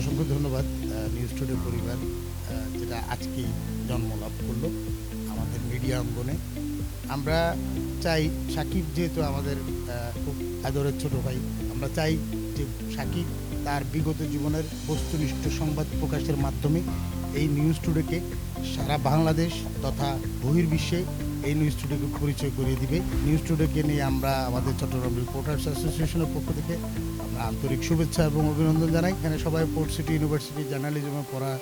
অসংখ্য ধন্যবাদ news today পরিবার যেটা আজকেই জন্ম লাভ করল আমাদের মিডিয়া অঙ্গনে। আমরা চাই সাকিব যেহেতু আমাদের খুব আদরের ছোট ভাই, আমরা চাই যে সাকিব তার বিগত জীবনের বস্তুনিষ্ঠ সংবাদ প্রকাশের মাধ্যমে এই নিউজ টুডেকে সারা বাংলাদেশ তথা বহির্বিশ্বে এই নিউজ টুডেকে পরিচয় করিয়ে দিবে। নিউজ টুডেকে নিয়ে আমরা আমাদের চট্টগ্রাম রিপোর্টার্স অ্যাসোসিয়েশনের পক্ষ থেকে আমরা আন্তরিক শুভেচ্ছা এবং অভিনন্দন জানাই। এখানে সবাই পোর্ট সিটি ইউনিভার্সিটি জার্নালিজমে পড়া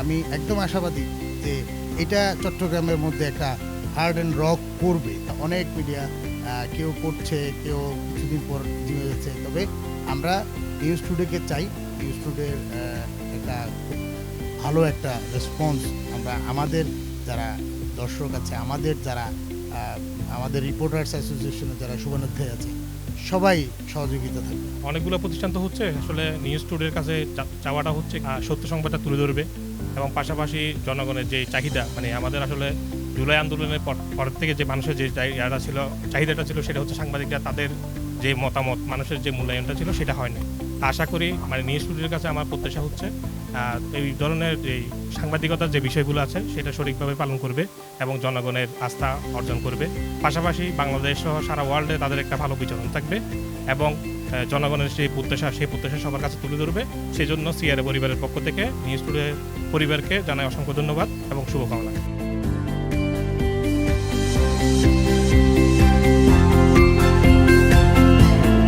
আমি একদম আশাবাদী যে এটা চট্টগ্রামের মধ্যে একটা হার্ড অ্যান্ড রক করবে। অনেক মিডিয়া কেউ করছে কেউ কিছুদিন পর জিমে যাচ্ছে। তবে আমরা নিউজ টুডেকে চাই। নিউজ টুডের একটা ভালো একটা রেসপন্স আমরা আমাদের যারা দর্শক আছে, আমাদের যারা আমাদের রিপোর্টার্স অ্যাসোসিয়েশনের যারা শুভানুধ্যায় আছে, সবাই সহযোগিতা থাকবে। অনেকগুলো প্রতিষ্ঠান তো হচ্ছে, আসলে নিউজ টুডের কাছে চাওয়াটা হচ্ছে সত্য সংবাদটা তুলে ধরবে এবং পাশাপাশি জনগণের যে চাহিদা মানে আমাদের আসলে জুলাই আন্দোলনের পর থেকে যে মানুষের যে ছিল, চাহিদাটা ছিল সেটা হচ্ছে সাংবাদিকরা তাদের যে মতামত, মানুষের যে মূল্যায়নটা ছিল সেটা হয়নি। আশা করি মানে নিউজ টুডের কাছে আমার প্রত্যাশা হচ্ছে এই ধরনের এই সাংবাদিকতার যে বিষয়গুলো আছে, সেটা সঠিকভাবে পালন করবে এবং জনগণের আস্থা অর্জন করবে। পাশাপাশি বাংলাদেশ সহ সারা ওয়ার্ল্ডে তাদের একটা ভালো বিচরণ থাকবে এবং জনগণের সেই প্রত্যাশা সেই প্রত্যাশা সবার কাছে তুলে ধরবে। সেই জন্য সিআরএ পরিবারের পক্ষ থেকে নিউজ টুডে পরিবারকে জানাই অসংখ্য ধন্যবাদ এবং শুভকামনা।